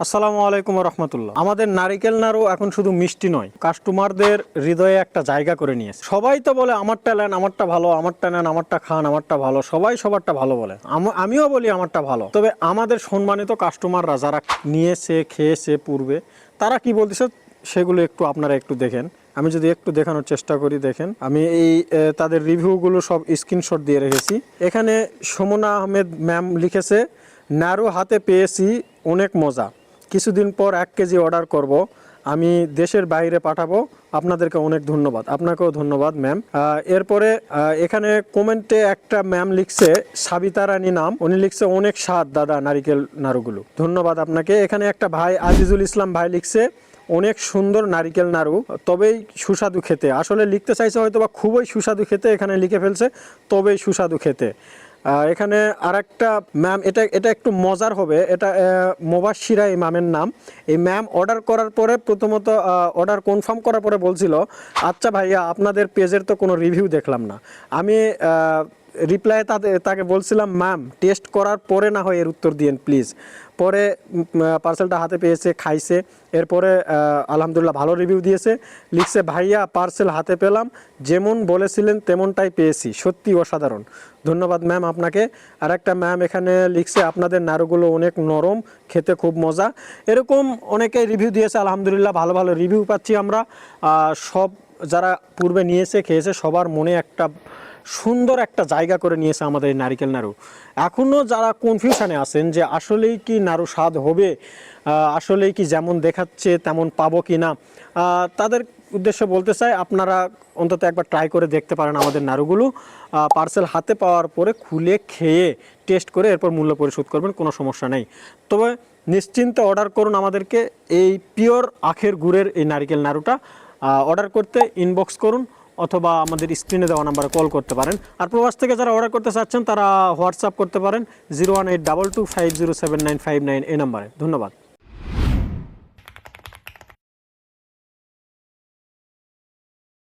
আসসালামু আলাইকুম রহমতুল্লাহ আমাদের নারিকেল নাড়ু এখন শুধু মিষ্টি নয়, কাস্টমারদের হৃদয়ে একটা জায়গা করে নিয়েছে। সবাই তো বলে, আমারটা নেন, আমারটা ভালো, আমারটা নেন, আমারটা খান, আমারটা ভালো। সবাই সবারটা ভালো বলে। আম- আমিও বলি, আমারটা ভালো। তবে আমাদের সম্মানিত কাস্টমাররা যারা নিয়েছে, খেয়েছে পূর্বে, তারা কি বলতেছে সেগুলো একটু আপনারা একটু দেখেন। আমি যদি একটু দেখানোর চেষ্টা করি, দেখেন। আমি এই তাদের রিভিউগুলো সব স্ক্রিনশট দিয়ে রেখেছি। এখানে সমনা আহমেদ ম্যাম লিখেছে, নাড়ু হাতে পেয়েছি, অনেক মজা। কিছুদিন পর এক কেজি অর্ডার করব। আমি দেশের বাইরে পাঠাবো। আপনাদেরকে অনেক ধন্যবাদ। আপনাকেও ধন্যবাদ, ম্যাম। এরপরে এখানে কমেন্টে একটা ম্যাম লিখছে, সাবিতা রানী নাম। উনি লিখছে, অনেক স্বাদ দাদা নারিকেল নাড়ুগুলো। ধন্যবাদ আপনাকে। এখানে একটা ভাই, আজিজুল ইসলাম ভাই লিখছে, অনেক সুন্দর নারিকেল নাড়ু, তবেই সুস্বাদু খেতে। আসলে লিখতে চাইছে হয়তো বা খুবই সুস্বাদু খেতে এখানে লিখে ফেলছে, তবেই সুস্বাদু খেতে। এখানে আর একটা ম্যাম এটা এটা একটু মজার হবে। এটা মোবাশিরা এই ম্যামের নাম। এই ম্যাম অর্ডার করার পরে প্রথমত অর্ডার কনফার্ম করার পরে বলছিল আচ্ছা ভাইয়া, আপনাদের পেজের তো কোনো রিভিউ দেখলাম না। আমি রিপ্লাই তাদের তাকে বলছিলাম ম্যাম টেস্ট করার পরে না হয় এর উত্তর দিয়েন প্লিজ পরে পার্সেলটা হাতে পেয়েছে, খাইছে। এরপরে আলহামদুলিল্লাহ ভালো রিভিউ দিয়েছে। লিখছে, ভাইয়া পার্সেল হাতে পেলাম। যেমন বলেছিলেন, তেমনটাই পেয়েছি। সত্যি অসাধারণ। ধন্যবাদ ম্যাম আপনাকে। আর একটা ম্যাম এখানে লিখছে, আপনাদের নাড়ুগুলো অনেক নরম, খেতে খুব মজা। এরকম অনেকে রিভিউ দিয়েছে, আলহামদুলিল্লাহ, ভালো ভালো রিভিউ পাচ্ছি আমরা। সব যারা পূর্বে নিয়েছে, খেয়েছে, সবার মনে একটা সুন্দর একটা জায়গা করে নিয়েছে আমাদের এই নারিকেল নাড়ু। এখনও যারা কনফিউশানে আছেন যে আসলেই কি নাড়ু স্বাদ হবে আসলেই কি যেমন দেখাচ্ছে তেমন পাবো কি না তাদের উদ্দেশ্যে বলতে চাই, আপনারা অন্তত একবার ট্রাই করে দেখতে পারেন আমাদের নাড়ুগুলো। পার্সেল হাতে পাওয়ার পরে খুলে খেয়ে টেস্ট করে এরপর মূল্য পরিশোধ করবেন, কোনো সমস্যা নেই। তবে নিশ্চিন্তে অর্ডার করুন আমাদেরকে এই পিওর আখের গুড়ের এই নারিকেল নাড়ুটা। অর্ডার করতে ইনবক্স করুন অথবা আমাদের স্ক্রিনে দেওয়া নাম্বারে কল করতে পারেন। আর প্রবাস থেকে যারা অর্ডার করতে চাচ্ছেন, তারা হোয়াটসঅ্যাপ করতে পারেন zero one eight double two five zero seven nine five nine এই নাম্বারে ধন্যবাদ।